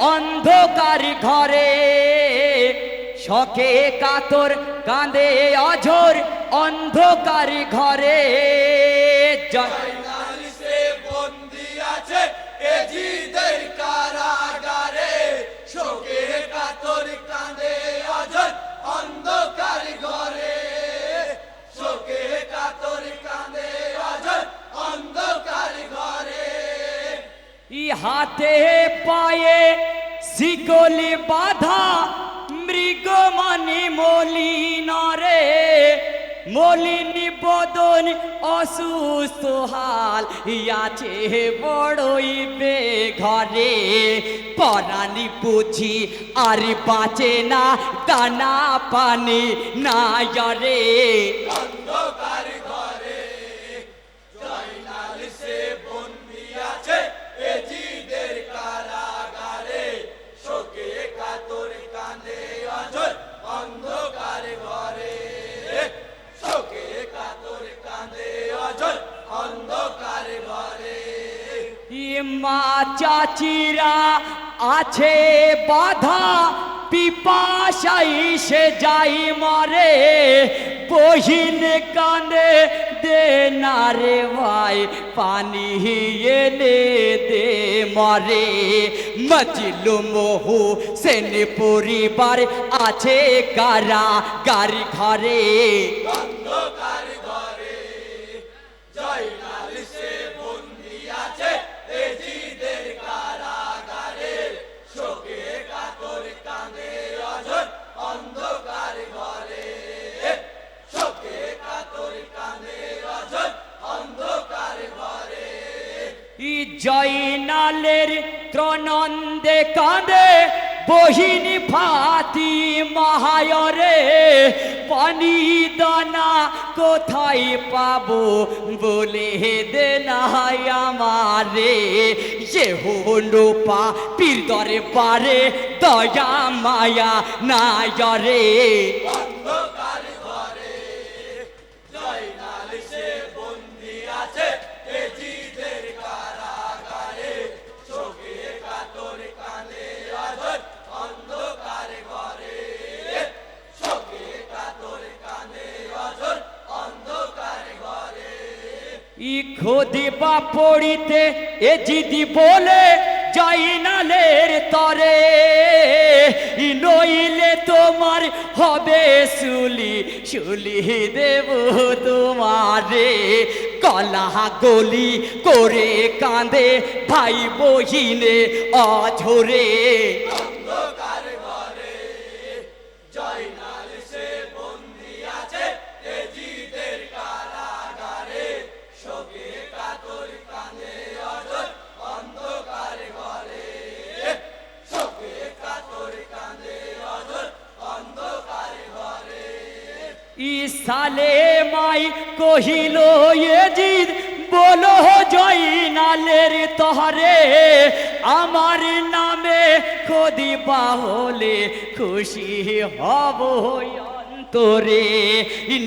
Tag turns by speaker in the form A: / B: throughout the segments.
A: অন্ধকার ঘরে। শখে কাতর কাঁদে অঝোর অন্ধকার ঘরে। জয়। ই হাতে পায়ে শিকলি বাধা মৃগ মানে মলিনরে মলিনী বদন অসুস্থ হাল, ইয়াছে বড়ই ঘরে পরাণী বুঝি আর বাঁচে না দানা পানি না রে মা চাচিরা আছে বাধা পিপাসাই সে যাই মরে। বহিন কানে দে না রে ভাই, পানি এনে দে মরে। মজলু মোহু সেন পরিবার আছে কারা গারি ঘরে। জয়নালের ত্রনন্দে কাঁদে, বহিনী ফাতি মহায়রে, পানি দানা কোথায় পাবো বলে দে আমারে। যে হলো পা পীর দরে পারে দয়া মায়া না ই খোদি বা পড়িতে এ জিদি বলে যাই নালের তরে। নইলে তোমার হবে শুলি শুলি দেব তোমারে। কলা গলি করে কাঁদে ভাই বহিনে অঝরে। ইসালে মাই কহিল এজিদ বলো জয়নালের তহরে, আমার নামে খদি বাহলে খুশি হব অন্তরে।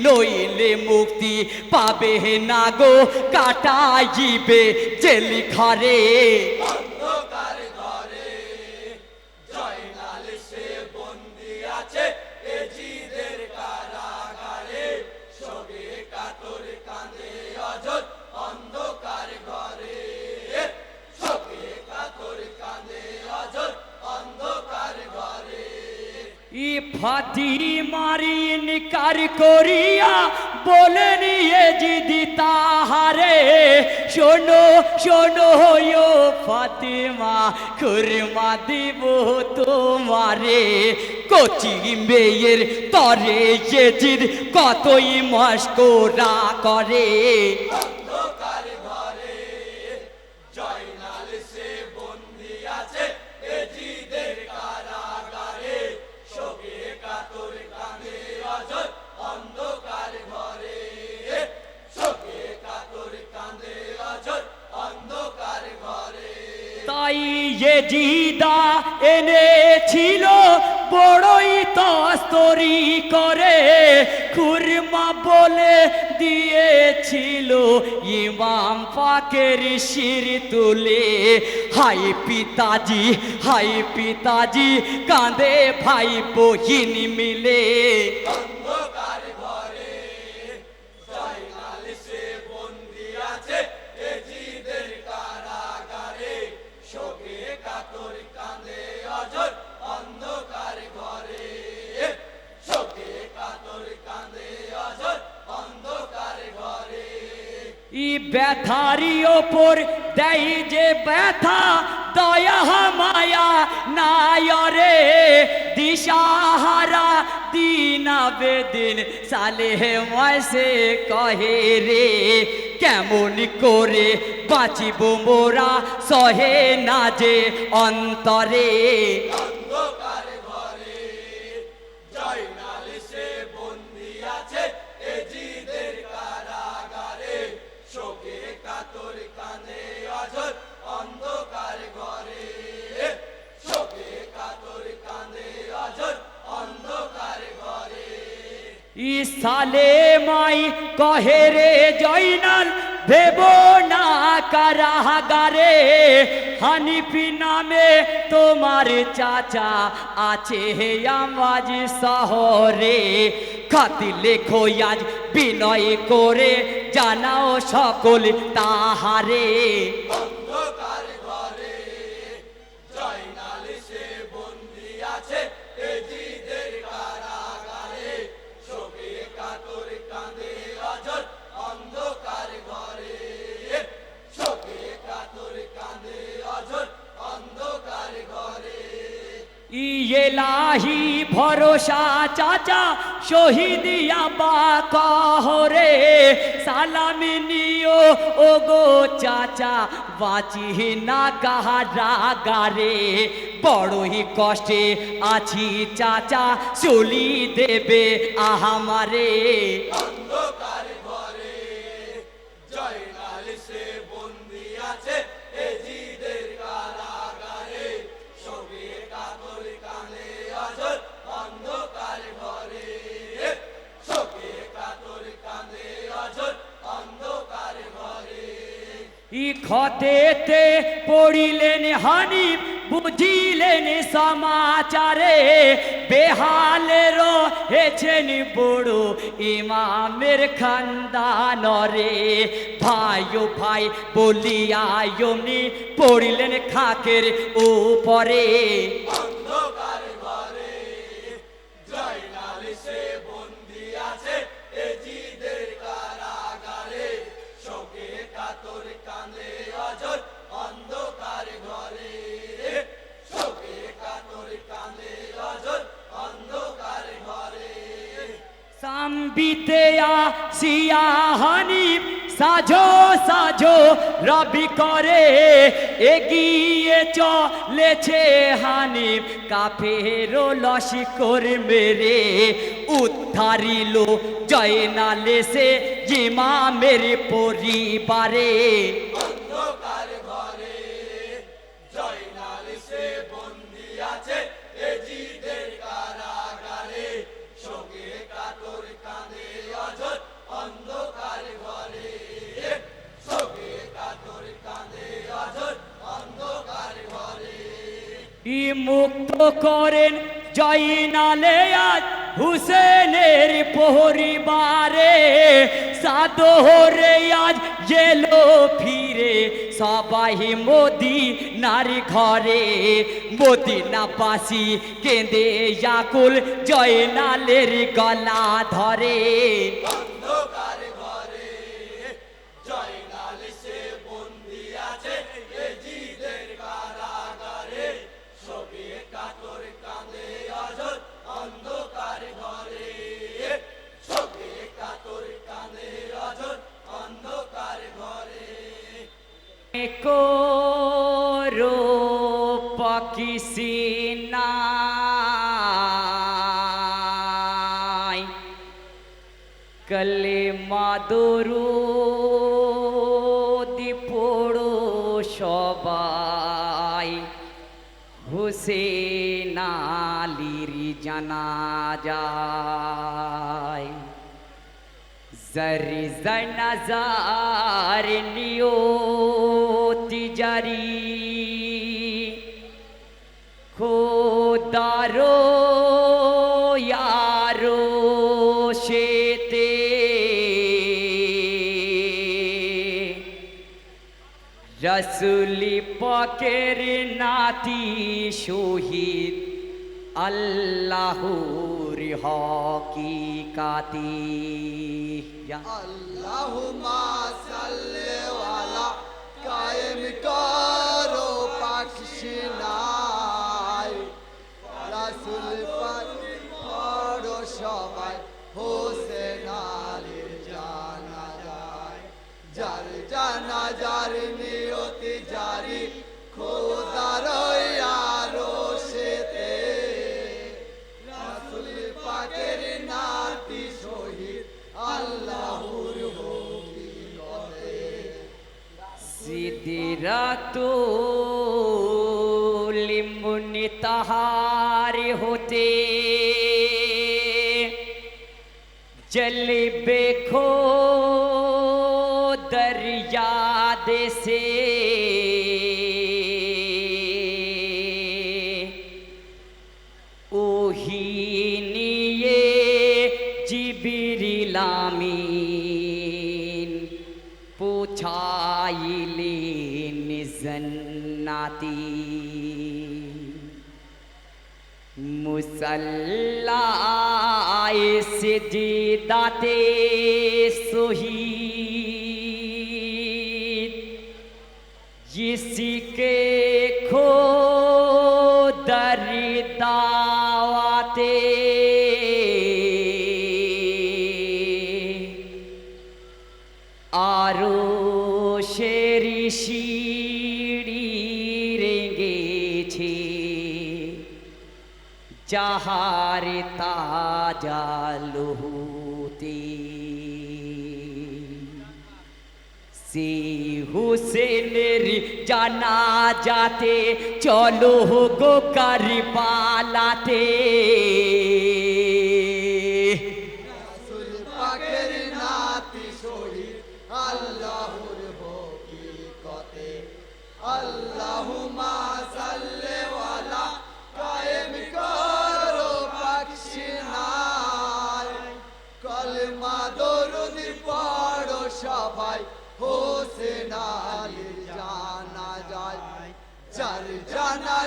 A: নইলে মুক্তি পাবে না গো, কাটাইবে জেলি ঘরে। ফাতি মারি নিকার করিয়া বলে নিয়ে জিদি তাহারে, শোনো শোনো ও ফাতিমা, খুরমা দিব তোমারে। কচি মেয়ের তরে যে জিদ কতই মস্করা করে। যে জিদা এনেছিল, বড়ই তস্তরি করে খুরমা বলে দিয়েছিল। ইমাম পাকের শির তুলে, হাই পিতাজি হাই পিতাজি, কাঁদে ভাই বহিন মিলে। ব্যথারি ওপর দেই যে ব্যথা, দয়া মায়া নায়রে দিশাহারা দিনা বেদিন সালে ময়সে কহে রে, কেমন করে বাঁচিব মোরা সহে না যে অন্তরে? ইসালে মাই কহে রে জয়নাল ভেব না কারাগারে। হানিফি নামে তোমার চাচা আছে হে আমাজ শহরে। খাতি লেখো আজ বিনয় করে, জানাও সকল তাহারে। ইয়েলাহি ভরসা, চাচা শহীদিয়া বা কহরে। সালামি নিও ও গো চাচা বাঁচি না কাহারা গারে বড়ই কষ্টে আছি, চাচা, চলি দেবে আহামারে। ই খতেতে পড়িলেন হানিফ, বুঝিলেন সমাচারে বেহালের হেছেন বড় ইমামের খানদানরে। ভাই ও ভাই বলিয়া অমনি পড়িলেন খাকের উপরে। সাম্বিতে আসিয়া হানিফ সাজো সাজো, রবি করে। এগিয়ে চলেছে হানিফ, কাফেরো লস্কর মেরে উদ্ধারিল জয়নালে সে জিমামের পরিবারে। মুক্ত করেন জয়নালে আজ হুসেনের পরিবারে। সাদরে আজ এলো ফিরে, সবাই মোদি নারী ঘরে। মদিনা পাশি কেঁদে ইয়াকুল জয়নালের গলা ধরে। করো পাকিসিনাই কলে মাদুরু দিপড়ো সবাই। হুস হুসেন আলীর জানাজায় জরি জনজার নিয়তি জারি খোদারো ইয়ারো শেতে রসুলি পকের নাতি শহীদ আল্লাহুর হকিকাতি।
B: আল্লাহুম্মা সাল্লি ওয়ালা কায়েম করো পাকশিনাই রাসূল পাক পড়ো সবাই হোসেন আলীর জানাজায়। যার জানাজার নিয়তি
A: সিদিরাতুলিমুনি তাহার হতে জলবে খো মুসল্লায় সিজিদাতে সহি ইসিকে তাজা সি হুসেনের জানা যাতে চলো গো কারবালাতে
B: রাসূল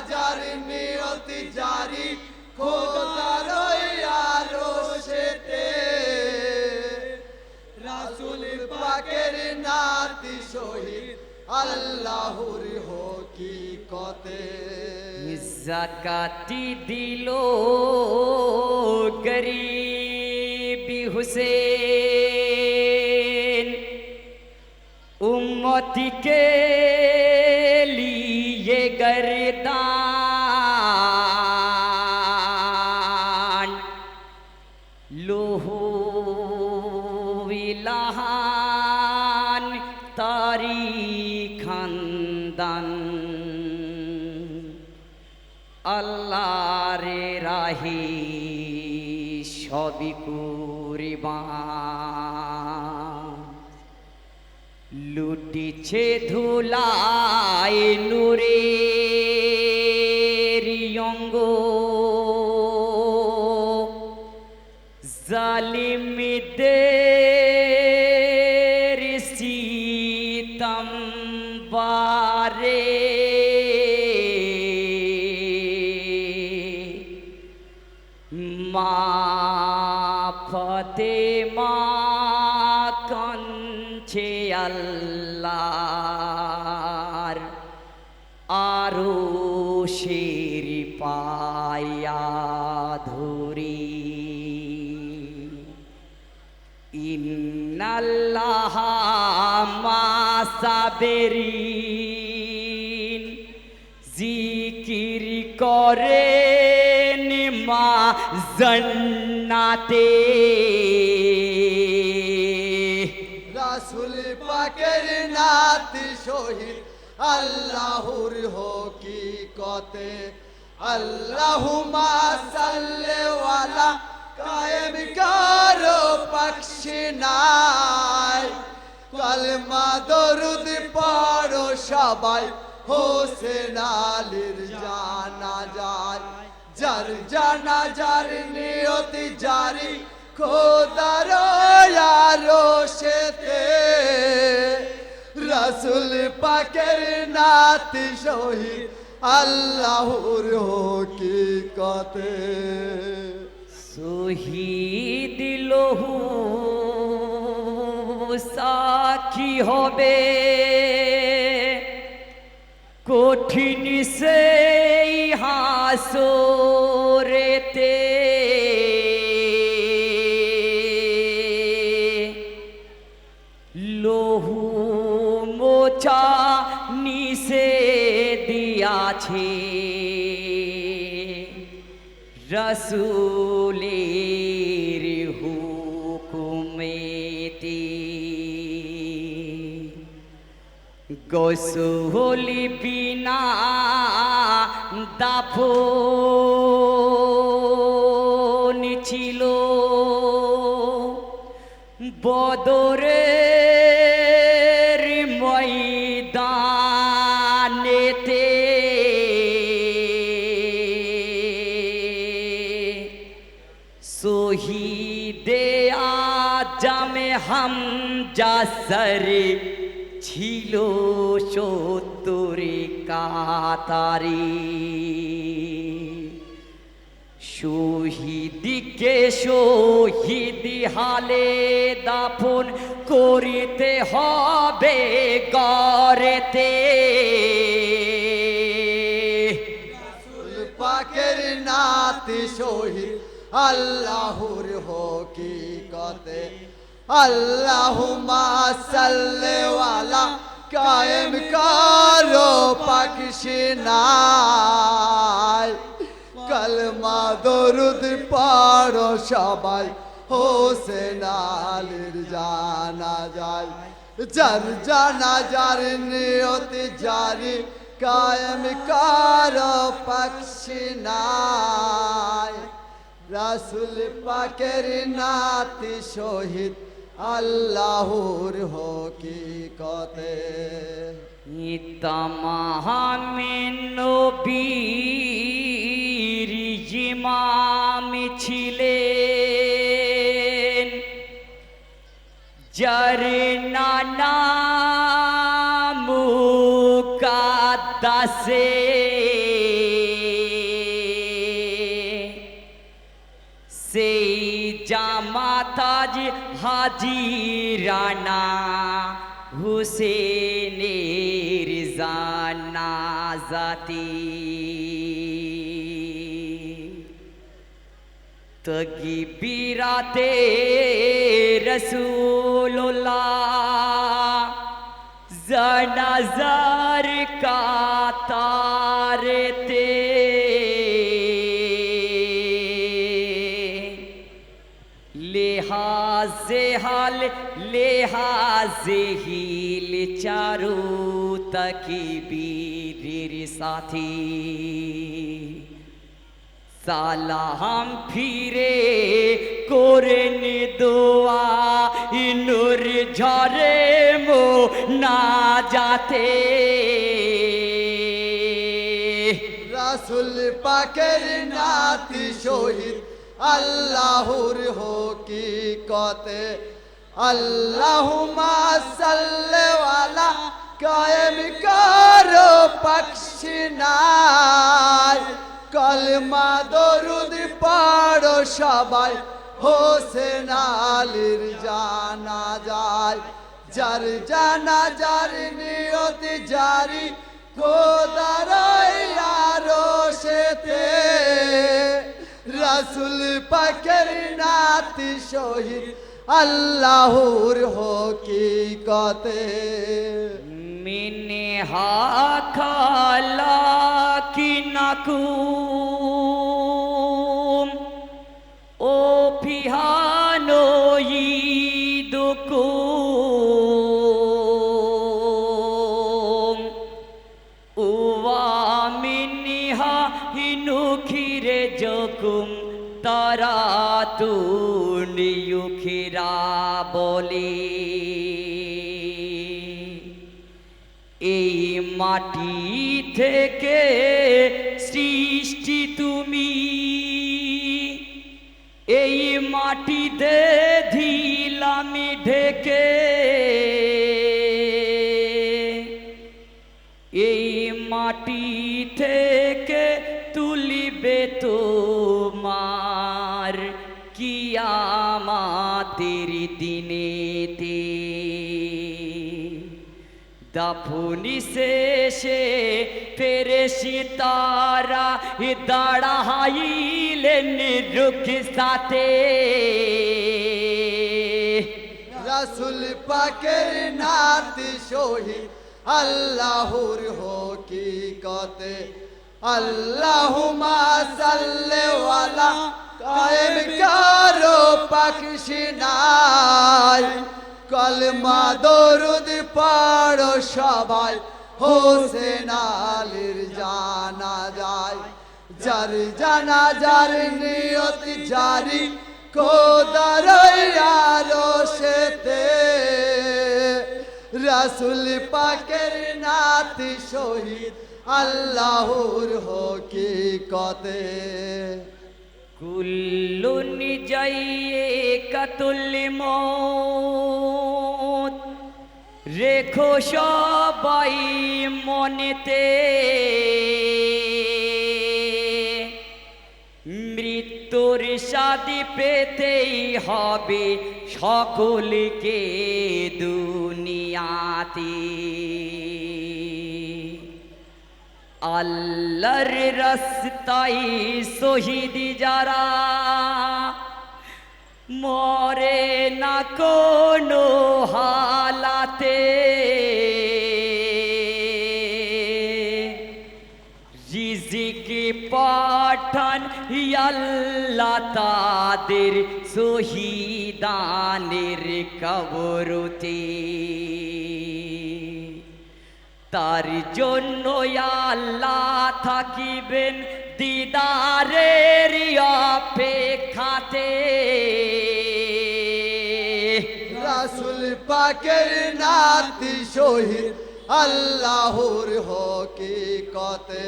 B: যার নিয়তি জারি খোদার আরও সেতে রাসূল পাকের নাতি শহীদ, আল্লাহর হকিকতে।
A: জাকাতি দিল গরিবি হুসেন। উম্মতি কে লোহু বিলাহান তারি খানদান আল্লাহরে রাহি সবই কুরিবা লুটিছে ধুলায় নূরের ইন্নাল্লাহ মা সাবেরিন। জিকির করেন মা জন্নাতে।
B: রাসূল পাকের নাতি শহীদ, আল্লাহর হকিকতে। আল্লাহুমা সাল্লি ওয়ালা কায়েম করো পক্ষী নাই। কলমা দরুদ পড়ো সবাই হোসেন আলীর জানা যায় যার জানা যার নিয়তি জারি, খোদার আরশেতে রসুল পাকের নাতি শহীদ, আল্লাহর হকিকতে।
A: শহীদ লহু সাক্ষী হবে। কঠিন সেই হাসরেতে লহু মোচা নিষে দিয়াছে। রসুলের হুকুমেতে গোসলি বিনা দাফন ছিল। বদরের জাসরে ছিল সত্তরে কাতারে। শহীদকে শহীদ হালে দাফন করিতে হবে গরেতে
B: পাকের নাতি শহীদ, আল্লাহর হকিকতে আল্লাহুমা সাল্লি ওয়ালা কায়েম করো পাকশি নাই। কলমা দরুদ পড়ো সবাই হোসেন আলীর জানা যায় যার জানা যার নিয়তি জারি, কায়েম করো পক্ষী নাই। রাসুল পাকের নাতি শহীদ আল্লাহর হকিকতে।
A: তামাহামিন নবীর ইমাম ছিলেন। যার নানা সেই জামাতাজ হাজি রানা হুসেনের জানাজাতি। তগি বিরাতে রসুল্লাহ জানাজার কাতারতে लेहाजे हाल लेहाजे हिल चारू तकी বীরের সাথী সালাম ফিরে করেন দোয়া ইনুর ঝরে মো না যাতে
B: রাসুল পাকের নাতি শহীদ আল্লাহর হকিকতে। আল্লাহুমা সাল্লি ওয়ালা কায়েম করো পক্ষী নাই। কলমা দরুদ পড়ো সবাই, হোসেন আলীর জানা যায় যার জানা যার নিয়ত জারি, খোদার আরও সেতে রাসুল পাকের নাতি শহীদ আল্লাহর হকিকতে।
A: মিনে হাখালা কি নাকুম তারা তু নিউখিরা বলে। এই মাটি থেকে সৃষ্টি তুমি। এই মাটিতে ধিলামি ঢেকে। এই মাটি থেকে তুলিবে তোমার কিয়ামাতের দিনেতে দাফুনি শেষে ফেরেশি তারা দাঁড়াইলেন রুখ সাথে।
B: রাসুল পাকের নাতি শহীদ, আল্লাহর হকিকতে। আল্লাহুমা সাল্লে ওয়ালা কায়েম করো পাকশিনাই কলমা দরুদ পড়ো সবাই, হোসেন আলীর জানা যায় যার জানা যার নিয়ত জারি কোদার সেতে। রাসুল পাকের নাতি শহীদ, আল্লাহর হকিকতে।
A: কুল্লুন যাইয়ে কাতুল রেখো সবাই মনেতে। মৃত্যুর সাদি পেতেই হবে সকলকে দুনিয়াতে। আল্লাহর রাস্তায় শহীদ যারা মরে না কোনো হালাতে। রিজিক পাঠান আল্লাহ তাদের শহীদানের কবরতে। তার জন্য আল্লাহ থাকিবেন দিদারের অপেক্ষাতে।
B: রাসুল পাকের নাতি শহীদ, আল্লাহর হকিকতে।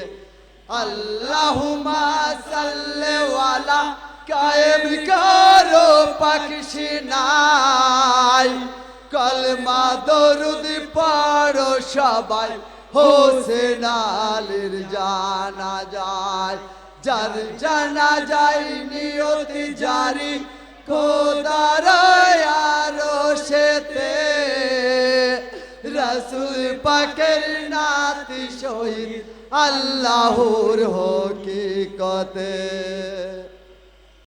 B: আল্লাহুমা সাল্লে ওয়ালা কায়েম করো পাকশিনাই কলমা দরুদ পড়ো সবাই হোসেন আলীর জানা যায়, যার জানা যায় নিয়তি জারি খোদার আরও সেতে। রসুল পাকের নাতি শহীদ আল্লাহর হকিকতে।